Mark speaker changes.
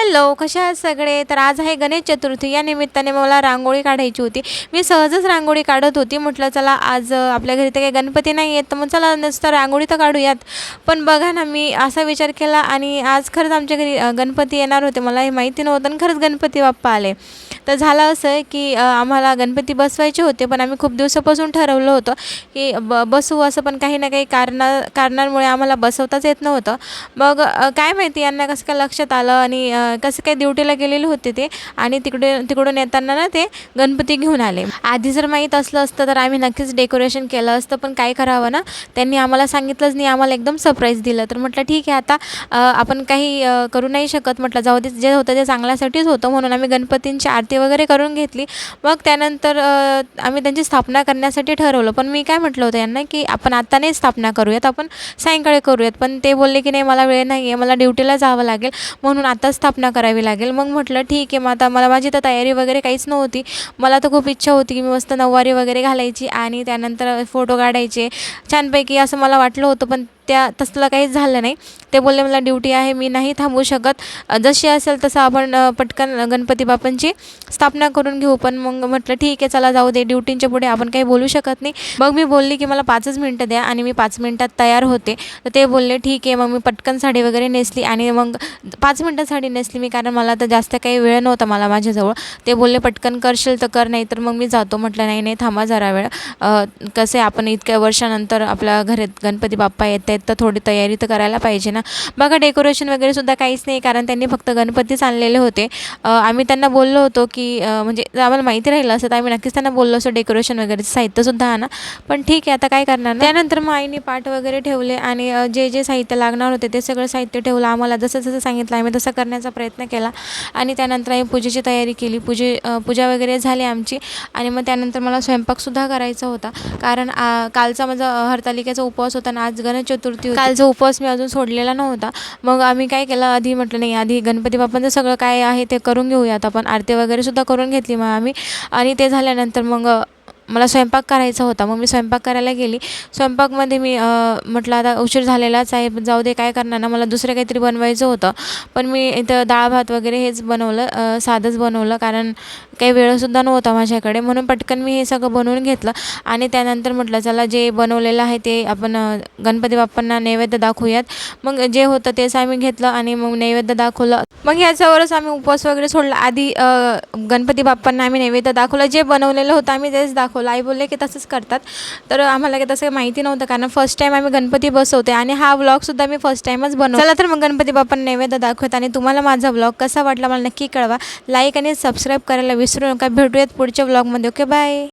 Speaker 1: Hello कशा आहात सगळे? तर आज आहे गणेश चतुर्थी. या निमित्ताने मला रांगोळी काढायची होती. मी सहजच रांगोळी काढत होती. म्हटलं चला आज आपल्या घरी तर काही गणपती नाही आहेत. तर मग चला नुसतं रांगोळी तर काढूयात. पण बघा ना मी असा विचार केला आणि आज खरंच आमच्या घरी गणपती येणार होते. मला हे माहिती नव्हतं आणि खरंच गणपती बाप्पा आले. तर झालं असं आहे की आम्हाला गणपती बसवायचे होते पण आम्ही खूप दिवसापासून ठरवलं होतं की ब बसवू असं पण काही ना काही कारणा कारणांमुळे आम्हाला बसवताच येत नव्हतं. मग काय माहिती यांना कसं काय लक्षात आलं आणि कसं काय ड्युटीला गेलेले होते ते आणि तिकडे तिकडून येताना ना ते गणपती घेऊन आले. आधी जर माहीत असलं असतं तर आम्ही नक्कीच डेकोरेशन केलं असतं पण काय करावं ना? त्यांनी आम्हाला सांगितलंच नाही आम्हाला एकदम सरप्राईज दिलं. तर म्हटलं ठीक आहे आता आपण काही करू नाही शकत. म्हटलं जाऊ दे जे होतं ते चांगल्यासाठीच होतं म्हणून आम्ही गणपतींची आरती वगैरे करून घेतली. मग त्यानंतर आम्ही त्यांची स्थापना करण्यासाठी ठरवलं. पण मी काय म्हटलं होतं यांना की आपण आता नाही स्थापना करूयात आपण सायंकाळी करूयात. पण ते बोलले की नाही मला वेळ नाही आहे मला ड्युटीला जावं लागेल म्हणून आता स्थापना करावी लागेल. मग म्हटलं ठीक आहे मग आता मला माझी तर तयारी वगैरे काहीच नव्हती. मला तर खूप इच्छा होती की मी मस्त नऊवारी वगैरे घालायची आणि त्यानंतर फोटो काढायचे. छानपैकी असं मला वाटलं होतं पण त्या तसलं काहीच झालं नाही. ते बोलले मला ड्युटी आहे मी नाही थांबू शकत. जशी असेल तसं आपण पटकन गणपती बाप्पांची स्थापना करून घेऊ. पण मग म्हटलं ठीक आहे चला जाऊ दे. ड्युटींच्या पुढे आपण काही बोलू शकत नाही. मग मी बोलली की मला पाचच मिनटं द्या आणि मी पाच मिनटात तयार होते. तर ते बोलले ठीक आहे. मग मी पटकन साडी वगैरे नेसली आणि मग पाच मिनटात साडी नेसली मी कारण मला तर जास्त काही वेळ नव्हता मला माझ्याजवळ. ते बोलले पटकन करशील तर कर नाही तर मग मी जातो. म्हटलं नाही नाही थांबा जरा वेळ. कसे आपण इतक्या वर्षानंतर आपल्या घरात गणपती बाप्पा येत आहेत तर थोडी तयारी तर करायला पाहिजे ना. बघा डेकोरेशन वगैरे सुद्धा काहीच नाही कारण त्यांनी फक्त गणपतीच आणलेले होते. आम्ही त्यांना बोललो होतो की म्हणजे जर आम्हाला माहिती राहिलं असं तर आम्ही नक्कीच त्यांना बोललो असं डेकोरेशन वगैरेचं साहित्यसुद्धा आणा. पण ठीक आहे आता काय करणार त्यानंतर मग आईने पाठ वगैरे ठेवले आणि जे जे साहित्य लागणार होते ते सगळं साहित्य ठेवलं. आम्हाला जसं जसं सांगितलं आम्ही तसं करण्याचा प्रयत्न केला. आणि त्यानंतर आम्ही पूजेची तयारी केली. पूजे पूजा वगैरे झाली आमची. आणि मग त्यानंतर मला स्वयंपाकसुद्धा करायचा होता. कारण आ, कालचा माझा हरतालिकेचा उपवास होता आणि आज गणेश चतुर्थी होती. कालचा उपवास मी अजून सोडलेला नव्हता. मग आम्ही काय केलं? आधी म्हटलं नाही आधी गणपती बाप्पांचं सगळं काय आहे ते करून घेऊयात आपण. आरती वगैरे सुद्धा करून घेतली मग आम्ही. आणि ते झाल्यानंतर मग मला स्वयंपाक करायचा होता. मग मी स्वयंपाक करायला गेली. स्वयंपाकमध्ये मी म्हटलं आता उशीर झालेलाच आहे. जाऊ दे काय करणार ना? मला दुसरं काहीतरी बनवायचं होतं. पण मी इथं डाळ भात वगैरे हेच बनवलं साधंच बनवलं. कारण काही वेळसुद्धा नव्हता माझ्याकडे. म्हणून पटकन मी हे सगळं बनवून घेतलं. आणि त्यानंतर म्हटलं चला जे बनवलेलं आहे ते आपण गणपती बाप्पांना नैवेद्य दाखवूयात. मग जे होतं तेच आम्ही घेतलं आणि मग नैवेद्य दाखवलं. मग ह्याच्यावरच आम्ही उपवास वगैरे सोडला. आधी गणपती बाप्पांना आम्ही नैवेद्य दाखवलं. जे बनवलेलं होतं आम्ही तेच दाखवलं. आई बोलले की तसंच करतात. तर आम्हाला काही तसं माहिती नव्हतं कारण फर्स्ट टाईम आम्ही गणपती बसवते आणि हा व्लॉगसुद्धा मी फर्स्ट टाईमच बनव चला तर मग गणपती बाप्पा नैवेद्य दाखवत आणि तुम्हाला माझा व्लॉग कसा वाटला मला नक्की कळवा. लाईक आणि सबस्क्राईब करायला विसरू नका. भेटूयात पुढच्या व्लॉगमध्ये ओके बाय